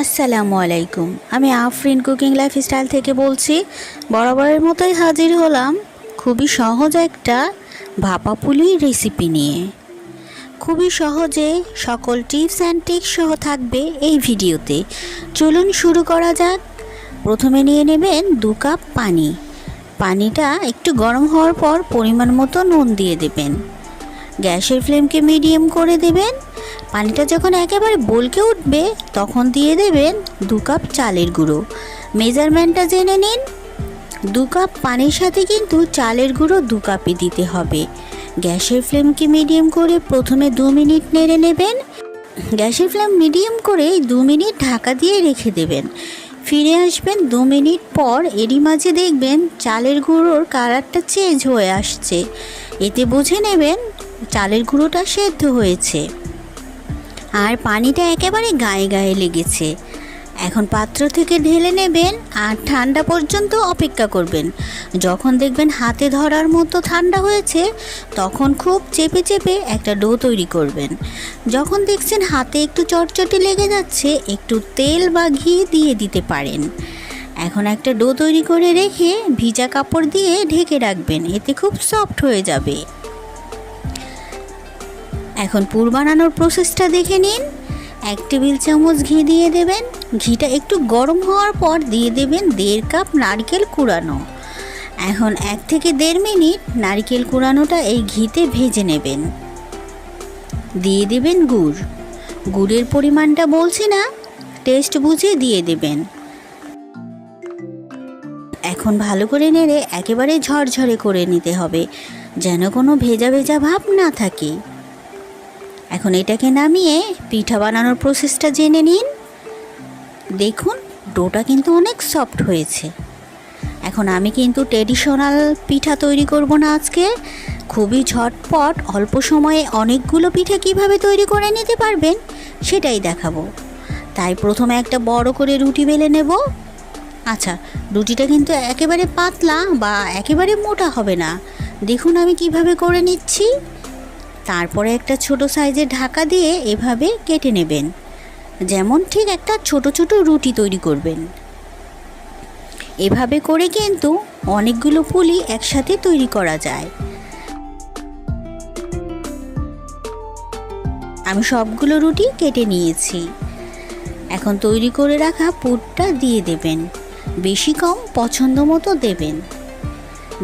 আসসালামু আলাইকুম। আমি আফরিন কুকিং লাইফস্টাইল থেকে বলছি, বরাবরের মতোই হাজির হলাম খুবই সহজ একটা ভাপা পুলির রেসিপি নিয়ে। খুবই সহজে সকল টিপস অ্যান্ড টিক্স সহ থাকবে এই ভিডিওতে। চলুন শুরু করা যাক। প্রথমে নিয়ে নেবেন দু কাপ পানি। পানিটা একটু গরম হওয়ার পর পরিমাণ মতো নুন দিয়ে দেবেন। গ্যাসের ফ্লেমকে মিডিয়াম করে দেবেন। পানিটা যখন একেবারে বলকে উঠবে, তখন দিয়ে দেবেন দু কাপ চালের গুঁড়ো। মেজারমেন্টটা জেনে নিন। দু কাপ পানির সাথে কিন্তু চালের গুঁড়ো দু কাপই দিতে হবে। গ্যাসের ফ্লেমকে মিডিয়াম করে প্রথমে দু মিনিট নেড়ে নেবেন। গ্যাসের ফ্লেম মিডিয়াম করে দু মিনিট ঢাকা দিয়ে রেখে দেবেন। ফিরে আসবেন দু মিনিট পর এরই মাঝে দেখবেন চালের গুঁড়োর কালারটা চেঞ্জ হয়ে আসছে। এতে বুঝে নেবেন চালের গুঁড়োটা সেদ্ধ হয়েছে। আর পানিটা একেবারে গায়ে গায়ে লেগেছে। এখন পাত্র থেকে ঢেলে নেবেন আর ঠান্ডা পর্যন্ত অপেক্ষা করবেন। যখন দেখবেন হাতে ধরার মতো ঠান্ডা হয়েছে, তখন খুব চেপে চেপে একটা ডো তৈরি করবেন। যখন দেখছেন হাতে একটু চটচটে লেগে যাচ্ছে, একটু তেল বা ঘি দিয়ে দিতে পারেন। এখন একটা ডো তৈরি করে রেখে ভিজা কাপড় দিয়ে ঢেকে রাখবেন, এতে খুব সফট হয়ে যাবে। এখন পুর বানানোর প্রসেসটা দেখে নিন। এক টেবিল চামচ ঘি দিয়ে দেবেন। ঘিটা একটু গরম হওয়ার পর দিয়ে দেবেন দেড় কাপ নারকেল কুড়ানো। এখন এক থেকে দেড় মিনিট নারকেল কুড়ানোটা এই ঘিতে ভেজে নেবেন। দিয়ে দেবেন গুড়। গুড়ের পরিমাণটা বলছি না টেস্ট বুঝে দিয়ে দেবেন। এখন ভালো করে নেড়ে একেবারে ঝরঝরে করে নিতে হবে, যেন কোনো ভেজা ভেজা ভাব না থাকে। এখন এটাকে নামিয়ে পিঠা বানানোর প্রসেসটা জেনে নিন। দেখুন, ডোটা কিন্তু অনেক সফট হয়েছে। এখন আমি কিন্তু ট্রেডিশনাল পিঠা তৈরি করব না আজকে। খুবই ঝটপট, অল্প সময়ে অনেকগুলো পিঠা কীভাবে তৈরি করে নিতে পারবেন সেটাই দেখাবো। তাই প্রথমে একটা বড় করে রুটি বেলে নেব। আচ্ছা রুটিটা কিন্তু একেবারে পাতলা বা একেবারে মোটা হবে না। দেখুন আমি কীভাবে করে নিচ্ছি। তারপরে একটা ছোট সাইজের ঢাকা দিয়ে এভাবে কেটে নেবেন। যেমন ঠিক একটা ছোট ছোট রুটি তৈরি করবেন। এভাবে করে কিন্তু অনেকগুলো পুলি একসাথে তৈরি করা যায়। আমি সবগুলো রুটি কেটে নিয়েছি। এখন তৈরি করে রাখা পুরটা দিয়ে দেবেন। বেশি কম পছন্দ মতো দেবেন।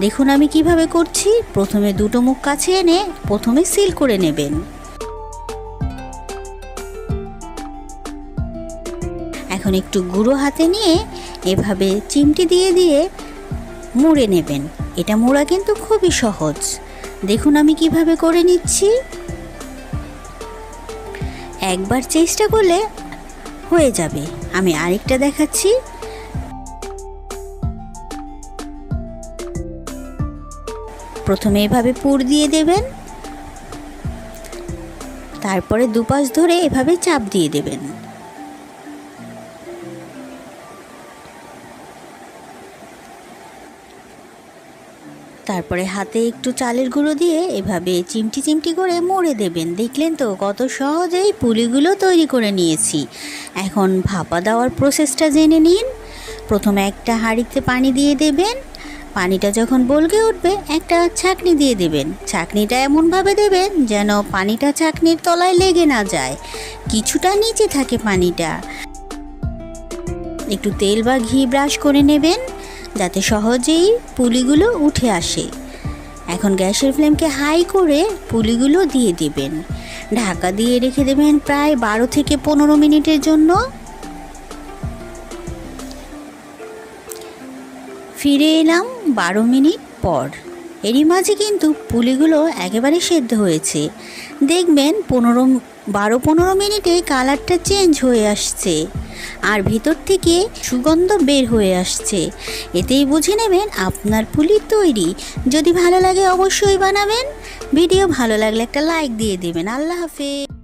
দেখুন আমি কীভাবে করছি। প্রথমে দুটো মুখ কাছে এনে প্রথমে সিল করে নেবেন। এখন একটু গুঁড়ো হাতে নিয়ে এভাবে চিমটি দিয়ে দিয়ে মুড়ে নেবেন। এটা মোড়া কিন্তু খুবই সহজ। দেখুন আমি কীভাবে করে নিচ্ছি। একবার চেষ্টা করলে হয়ে যাবে। আমি আরেকটা দেখাচ্ছি। প্রথমে এভাবে পুর দিয়ে দেবেন। তারপরে দুপাশ ধরে এভাবে চাপ দিয়ে দেবেন। তারপরে হাতে একটু চালের গুঁড়ো দিয়ে এভাবে চিমটি চিমটি করে মুড়ে দেবেন। দেখলেন তো কত সহজেই পুলিগুলো তৈরি করে নিয়েছি। এখন ভাপা দেওয়ার প্রসেসটা জেনে নিন। প্রথমে একটা হাঁড়িতে পানি দিয়ে দেবেন। পানিটা যখন বলকে উঠবে, একটা ছাকনি দিয়ে দেবেন। ছাকনিটা এমনভাবে দেবেন যেন পানিটা ছাকনির তলায় লেগে না যায়। কিছুটা নিচে থাকে পানিটা। একটু তেল বা ঘি ব্রাশ করে নেবেন, যাতে সহজেই পুলিগুলো উঠে আসে। এখন গ্যাসের ফ্লেমকে হাই করে পুলিগুলো দিয়ে দেবেন। ঢাকা দিয়ে রেখে দেবেন প্রায় বারো থেকে পনেরো মিনিটের জন্য। ফিরে এলাম বারো মিনিট পর। এরই মাঝে কিন্তু পুলিগুলো একেবারে সেদ্ধ হয়েছে। দেখবেন পনেরো, বারো পনেরো মিনিটে কালারটা চেঞ্জ হয়ে আসছে আর ভিতর থেকে সুগন্ধ বের হয়ে আসছে। এতেই বুঝে নেবেন আপনার পুলি তৈরি। যদি ভালো লাগে অবশ্যই বানাবেন। ভিডিও ভালো লাগলে একটা লাইক দিয়ে দেবেন। আল্লাহ হাফেজ।